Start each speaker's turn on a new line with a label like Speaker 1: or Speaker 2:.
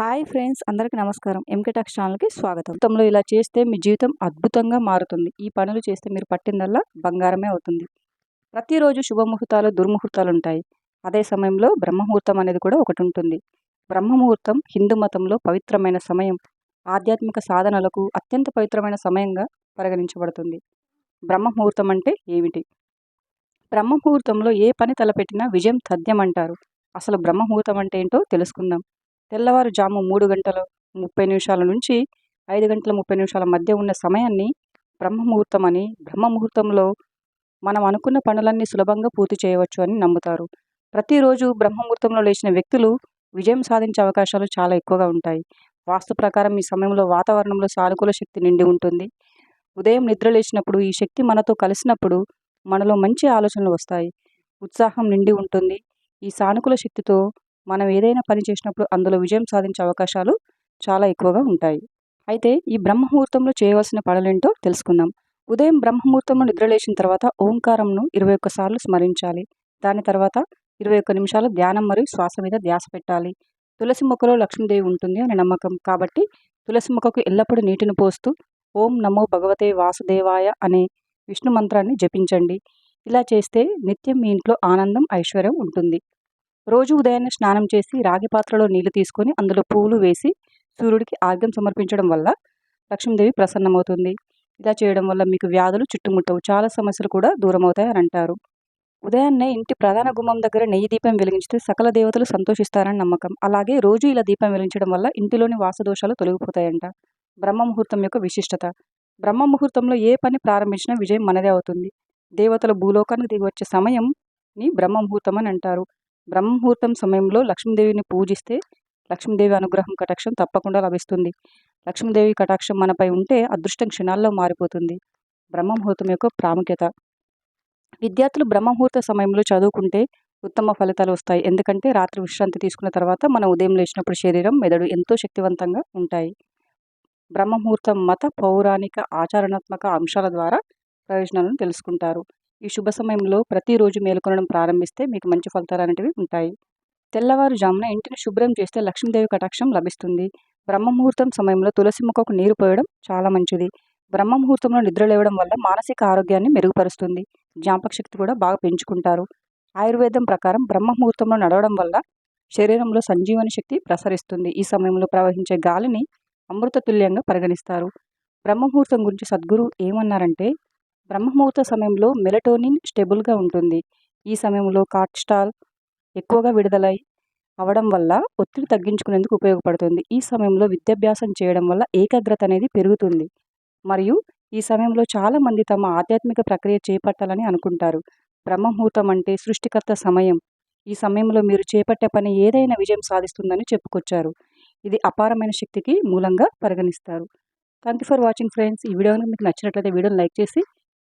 Speaker 1: Hi friends అందరికీ నమస్కారం. ఎంకటాక్స్ ఛానల్కి స్వాగతం. మొత్తంలో ఇలా చేస్తే మీ జీవితం అద్భుతంగా మారుతుంది. ఈ పనులు చేస్తే మీరు పట్టిందల్లా బంగారమే అవుతుంది. ప్రతిరోజు శుభముహూర్తాలు దుర్ముహూర్తాలు ఉంటాయి అదే సమయంలో బ్రహ్మముహూర్తం అనేది కూడా ఒకటి ఉంటుంది. బ్రహ్మముహూర్తం హిందూ మతంలో పవిత్రమైన సమయం. ఆధ్యాత్మిక సాధనలకు అత్యంత పవిత్రమైన సమయంగా పరిగణించబడుతుంది. బ్రహ్మముహూర్తం అంటే ఏమిటి? బ్రహ్మముహూర్తంలో ఏ పని తలపెట్టినా విజయం తథ్యం అంటారు అసలు బ్రహ్మముహూర్తం అంటే ఏంటో తెలుసుకుందాం. తెల్లవారుజాము మూడు గంటల ముప్పై నిమిషాల నుంచి ఐదు గంటల ముప్పై నిమిషాల మధ్య ఉన్న సమయాన్ని బ్రహ్మముహూర్తం అని బ్రహ్మముహూర్తంలో మనం అనుకున్న పనులన్నీ సులభంగా పూర్తి చేయవచ్చు అని నమ్ముతారు. ప్రతిరోజు బ్రహ్మముహూర్తంలో లేచిన వ్యక్తులు విజయం సాధించే అవకాశాలు చాలా ఎక్కువగా ఉంటాయి. వాస్తు ప్రకారం ఈ సమయంలో వాతావరణంలో సానుకూల శక్తి నిండి ఉంటుంది. ఉదయం నిద్ర లేచినప్పుడు ఈ శక్తి మనతో కలిసినప్పుడు మనలో మంచి ఆలోచనలు వస్తాయి. ఉత్సాహం నిండి ఉంటుంది. ఈ సానుకూల శక్తితో మనం ఏదైనా పని చేసినప్పుడు అందులో విజయం సాధించే అవకాశాలు చాలా ఎక్కువగా ఉంటాయి. అయితే ఈ బ్రహ్మముహూర్తంలో చేయవలసిన పనులేంటో తెలుసుకుందాం. ఉదయం బ్రహ్మముహూర్తంలో నిద్రలేచిన తర్వాత ఓంకారంను ఇరవై ఒక్కసార్లు స్మరించాలి. దాని తర్వాత ఇరవై ఒక్క నిమిషాలు ధ్యానం మరియు శ్వాస మీద ధ్యాస పెట్టాలి. తులసి మొక్కలో లక్ష్మీదేవి ఉంటుంది అని నమ్మకం. కాబట్టి తులసి మొక్కకు ఎల్లప్పుడూ నీటిని పోస్తూ ఓం నమో భగవతే వాసుదేవాయ అనే విష్ణు మంత్రాన్ని జపించండి. ఇలా చేస్తే నిత్యం మీ ఇంట్లో ఆనందం ఐశ్వర్యం ఉంటుంది. రోజు ఉదయాన్నే స్నానం చేసి రాగి పాత్రలో నీళ్ళు తీసుకొని అందులో పువ్వులు వేసి సూర్యుడికి ఆర్ఘ్యం సమర్పించడం వల్ల లక్ష్మీదేవి ప్రసన్నమవుతుంది. ఇలా చేయడం వల్ల మీకు వ్యాధులు చుట్టుముట్టవు. చాలా సమస్యలు కూడా దూరం అవుతాయని అంటారు. ఉదయాన్నే ఇంటి ప్రధాన గుమ్మం దగ్గర నెయ్యి దీపం వెలిగించితే సకల దేవతలు సంతోషిస్తారని నమ్మకం. అలాగే రోజు ఇలా దీపం వెలిగించడం వల్ల ఇంటిలోని వాసదోషాలు తొలగిపోతాయంట. బ్రహ్మ ముహూర్తం యొక్క విశిష్టత. బ్రహ్మ ముహూర్తంలో ఏ పని ప్రారంభించినా విజయం మనదే అవుతుంది. దేవతలు భూలోకానికి దిగి వచ్చే సమయంని బ్రహ్మ ముహూర్తం అని అంటారు. బ్రహ్మముహూర్తం సమయంలో లక్ష్మీదేవిని పూజిస్తే లక్ష్మీదేవి అనుగ్రహం కటాక్షం తప్పకుండా లభిస్తుంది. లక్ష్మీదేవి కటాక్షం మనపై ఉంటే అదృష్టం క్షణాల్లో మారిపోతుంది. బ్రహ్మముహూర్తం యొక్క ప్రాముఖ్యత. విద్యార్థులు బ్రహ్మముహూర్త సమయంలో చదువుకుంటే ఉత్తమ ఫలితాలు వస్తాయి. ఎందుకంటే రాత్రి విశ్రాంతి తీసుకున్న తర్వాత మనం ఉదయం లేచినప్పుడు శరీరం మెదడు ఎంతో శక్తివంతంగా ఉంటాయి. బ్రహ్మముహూర్తం మత పౌరాణిక ఆచరణాత్మక అంశాల ద్వారా ప్రయోజనాలను తెలుసుకుంటారు. ఈ శుభ సమయంలో ప్రతిరోజు మేలుకొనడం ప్రారంభిస్తే మీకు మంచి ఫలితాలు అనేటివి ఉంటాయి. తెల్లవారుజామున ఇంటిని శుభ్రం చేస్తే లక్ష్మీదేవి కటాక్షం లభిస్తుంది. బ్రహ్మముహూర్తం సమయంలో తులసి మొక్కకు నీరు పోయడం చాలా మంచిది. బ్రహ్మముహూర్తంలో నిద్ర లేవడం వల్ల మానసిక ఆరోగ్యాన్ని మెరుగుపరుస్తుంది. జ్ఞాపక శక్తి కూడా బాగా పెంచుకుంటారు. ఆయుర్వేదం ప్రకారం బ్రహ్మముహూర్తంలో నడవడం వల్ల శరీరంలో సంజీవని శక్తి ప్రసరిస్తుంది. ఈ సమయంలో ప్రవహించే గాలిని అమృత తుల్యంగా పరిగణిస్తారు. బ్రహ్మముహూర్తం గురించి సద్గురు ఏమన్నారంటే బ్రహ్మముహూర్త సమయంలో మెలటోనిన్ స్టెబుల్గా ఉంటుంది. ఈ సమయంలో కార్టిస్టాల్ ఎక్కువగా విడుదలై అవడం వల్ల ఒత్తిడి తగ్గించుకునేందుకు ఉపయోగపడుతుంది. ఈ సమయంలో విద్యాభ్యాసం చేయడం వల్ల ఏకాగ్రత అనేది పెరుగుతుంది. మరియు ఈ సమయంలో చాలామంది తమ ఆధ్యాత్మిక ప్రక్రియ చేపట్టాలని అనుకుంటారు. బ్రహ్మముహూర్తం అంటే సృష్టికర్త సమయం. ఈ సమయంలో మీరు చేపట్టే పని ఏదైనా విజయం సాధిస్తుందని చెప్పుకొచ్చారు. ఇది అపారమైన శక్తికి మూలంగా పరిగణిస్తారు. Thank you for watching friends. ఈ వీడియో మీకు నచ్చినట్లయితే వీడియోని లైక్ చేసి